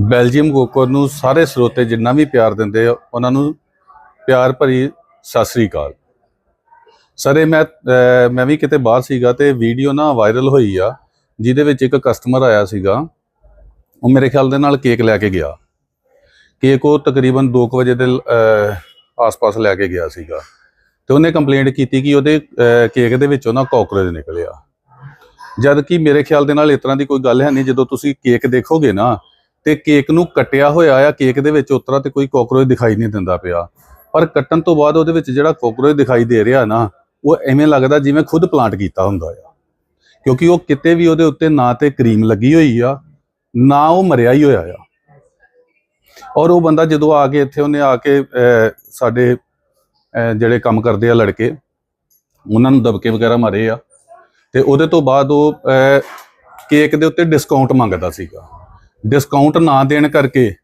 Belgium ਗੋਕਰ ਨੂੰ ਸਾਰੇ ਸਰੋਤੇ ਜਿੰਨਾ ਵੀ ਪਿਆਰ ਦਿੰਦੇ ਆ ਉਹਨਾਂ ਨੂੰ ਪਿਆਰ ਭਰੀ ਸਤਿ ਸ੍ਰੀ ਅਕਾਲ। ਸਰ ਇਹ ਮੈਂ ਮੈਂ ਵੀ ਕਿਤੇ ਬਾਹਰ ਸੀਗਾ ਤੇ ਵੀਡੀਓ ਨਾ ਵਾਇਰਲ ਹੋਈ ਆ ਜਿਹਦੇ ਵਿੱਚ ਇੱਕ ਕਸਟਮਰ ਆਇਆ ਸੀਗਾ। ਉਹ ਮੇਰੇ ਖਿਆਲ ਦੇ ਨਾਲ ਕੇਕ ਲੈ ਕੇ ਗਿਆ। ਕੇਕ ਉਹ ਤਕਰੀਬਨ 2 ਵਜੇ ਦੇ ਅਹ, ਆਸ-ਪਾਸ ਲੈ ਕੇ ਗਿਆ ਸੀਗਾ। ਤੇ ਉਹਨੇ ਕੰਪਲੇਂਟ ਕੀਤੀ ਕਿ ਉਹਦੇ ਅਹ, ਕੇਕ ਦੇ ਵਿੱਚੋਂ ਨਾ ਕਾਕਰੋਚ ਨਿਕਲਿਆ। ਜਦ ਕਿ ਮੇਰੇ ਖਿਆਲ ਦੇ ਨਾਲ ਇਸ ਤਰ੍ਹਾਂ ਦੀ ਕੋਈ ਗੱਲ ਹੈ ਨਹੀਂ ਜਦੋਂ ਤੁਸੀਂ ਕੇਕ ਦੇਖੋਗੇ ਨਾ ਤੇ ਕੇਕ ਨੂੰ ਕੱਟਿਆ ਹੋਇਆ ਆ, ਕੇਕ ਦੇ ਵਿੱਚ ਉਤਰਾ ਤੇ ਕੋਈ ਕਾਕਰੋਚ ਦਿਖਾਈ ਨਹੀਂ ਦਿੰਦਾ ਪਿਆ। ਪਰ ਕੱਟਣ ਤੋਂ ਬਾਅਦ ਉਹਦੇ ਵਿੱਚ ਜਿਹੜਾ ਕਾਕਰੋਚ ਦਿਖਾਈ ਦੇ ਰਿਹਾ ਨਾ, ਉਹ ਐਵੇਂ ਲੱਗਦਾ ਜਿਵੇਂ ਖੁਦ ਪਲਾਂਟ ਕੀਤਾ ਹੁੰਦਾ ਆ। ਕਿਉਂਕਿ ਉਹ ਕਿਤੇ ਵੀ ਉਹਦੇ ਉੱਤੇ ਨਾ ਤੇ ਕਰੀਮ ਲੱਗੀ ਹੋਈ ਆ, ਨਾ ਉਹ ਮਰਿਆ ਹੀ ਹੋਇਆ ਆ। ਔਰ ਉਹ ਬੰਦਾ ਜਦੋਂ ਆ ਕੇ ਇੱਥੇ ਉਹਨੇ ਆ ਕੇ ਸਾਡੇ ਜਿਹੜੇ ਕੰਮ ਕਰਦੇ ਆ ਲੜਕੇ, ਉਹਨਾਂ ਨੂੰ ਦਬਕੇ ਵਗੈਰਾ ਮਾਰੇ ਆ। ਤੇ ਉਹਦੇ ਤੋਂ ਬਾਅਦ ਉਹ ਕੇਕ ਦੇ ਉੱਤੇ ਡਿਸਕਾਊਂਟ ਮੰਗਦਾ ਸੀਗਾ। ਡਿਸਕਾਊਂਟ ਨਾ ਦੇਣ ਕਰਕੇ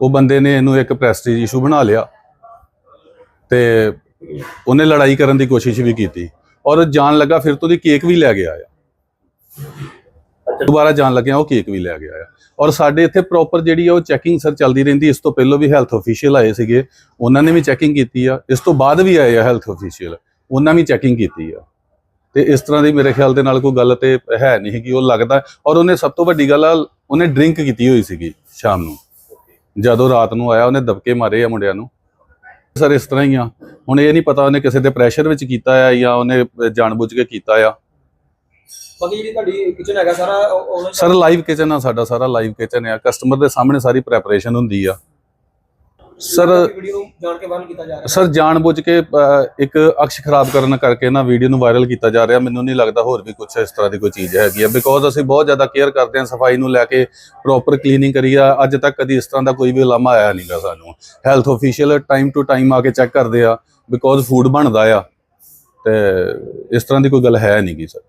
ਉਹ ਬੰਦੇ ਨੇ ਇਹਨੂੰ ਇੱਕ ਪ੍ਰੈਸਟੀਜ ਇਸ਼ੂ ਬਣਾ ਲਿਆ ਤੇ ਉਹਨੇ ਲੜਾਈ ਕਰਨ ਦੀ ਕੋਸ਼ਿਸ਼ ਵੀ ਕੀਤੀ ਔਰ ਜਾਣ ਲੱਗਾ ਫਿਰ ਤੋਂ ਦੀ ਕੇਕ ਵੀ ਲੈ ਗਿਆ ਆ ਦੁਬਾਰਾ ਜਾਣ ਲੱਗਿਆ ਉਹ ਕੇਕ ਵੀ ਲੈ ਗਿਆ ਆ ਔਰ ਸਾਡੇ ਇੱਥੇ ਪ੍ਰੋਪਰ ਜਿਹੜੀ ਆ ਉਹ ਚੈਕਿੰਗ ਸਰ ਚੱਲਦੀ ਰਹਿੰਦੀ, ਇਸ ਤੋਂ ਪਹਿਲਾਂ ਵੀ ਹੈਲਥ ਅਫੀਸ਼ੀਅਲ ਆਏ ਸੀਗੇ, ਉਹਨਾਂ ਨੇ ਵੀ ਚੈਕਿੰਗ ਕੀਤੀ ਆ। ਇਸ ਤੋਂ ਬਾਅਦ ਵੀ ਆਏ ਆ ਹੈਲਥ ਅਫੀਸ਼ੀਅਲ ਉਹਨਾਂ ਵੀ ਚੈਕਿੰਗ ਕੀਤੀ ਆ। ਤੇ ਇਸ ਤਰ੍ਹਾਂ ਦੀ ਮੇਰੇ ਖਿਆਲ ਦੇ ਨਾਲ ਕੋਈ ਗੱਲ ਤੇ ਹੈ ਨਹੀਂ ਕਿ ਉਹ ਲੱਗਦਾ। ਔਰ ਉਹਨੇ ਸਭ ਤੋਂ ਵੱਡੀ ਗੱਲ ਆ ਉਹਨੇ ਡਰਿੰਕ ਕੀਤੀ ਹੋਈ ਸੀਗੀ ਸ਼ਾਮ ਨੂੰ। ਜਦੋਂ ਰਾਤ ਨੂੰ ਆਇਆ ਉਹਨੇ ਦਬਕੇ ਮਾਰੇ ਆ ਮੁੰਡਿਆਂ ਨੂੰ। ਸਰ ਇਸ ਤਰ੍ਹਾਂ ਹੀ ਆ। ਹੁਣ ਇਹ ਨਹੀਂ ਪਤਾ ਉਹਨੇ ਕਿਸੇ ਦੇ ਪ੍ਰੈਸ਼ਰ ਵਿੱਚ ਕੀਤਾ ਆ ਜਾਂ ਉਹਨੇ ਜਾਣਬੁੱਝ ਕੇ ਕੀਤਾ ਆ। ਬਾਕੀ ਜਿਹੜੀ ਤੁਹਾਡੀ ਕਿਚਨ ਹੈਗਾ ਸਾਰਾ ਉਹ- ਉਹਨੇ ਸਰ ਲਾਈਵ ਕਿਚਨ ਆ ਸਾਡਾ ਸਾਰਾ ਲਾਈਵ ਕਿਚਨ ਆ। ਕਸਟਮਰ ਦੇ ਸਾਹਮਣੇ ਸਾਰੀ ਪ੍ਰੈਪਰੇਸ਼ਨ ਹੁੰਦੀ ਆ। ਸਰ ਵੀਡੀਓ ਨੂੰ ਜਾਣ ਕੇ ਵਾਇਰਲ ਕੀਤਾ ਜਾ ਰਿਹਾ। ਸਰ ਜਾਣਬੁੱਝ ਕੇ ਇੱਕ ਅਕਸ਼ ਖਰਾਬ ਕਰਨ ਕਰਕੇ ਨਾ ਵੀਡੀਓ ਨੂੰ ਵਾਇਰਲ ਕੀਤਾ ਜਾ ਰਿਹਾ। ਮੈਨੂੰ ਨਹੀਂ ਲੱਗਦਾ ਹੋਰ ਵੀ ਕੁਝ ਇਸ ਤਰ੍ਹਾਂ ਦੀ ਕੋਈ ਚੀਜ਼ ਹੈਗੀ ਆ। ਬਿਕੋਜ਼ ਅਸੀਂ ਬਹੁਤ ਜ਼ਿਆਦਾ ਕੇਅਰ ਕਰਦੇ ਹਾਂ ਸਫ਼ਾਈ ਨੂੰ ਲੈ ਕੇ ਪ੍ਰੋਪਰ ਕਲੀਨਿੰਗ ਕਰੀ ਆ। ਅੱਜ ਤੱਕ ਕਦੀ ਇਸ ਤਰ੍ਹਾਂ ਦਾ ਕੋਈ ਵੀ ਲਾਮਾ ਆਇਆ ਨਹੀਂਗਾ ਸਾਨੂੰ। Health official time to time ਆ ਕੇ ਚੈੱਕ ਕਰਦੇ ਆ। ਬਿਕੋਜ਼ ਫੂਡ ਬਣਦਾ ਆ। ਤੇ ਇਸ ਤਰ੍ਹਾਂ ਦੀ ਕੋਈ ਗੱਲ ਹੈ ਨਹੀਂਗੀ ਸਰ।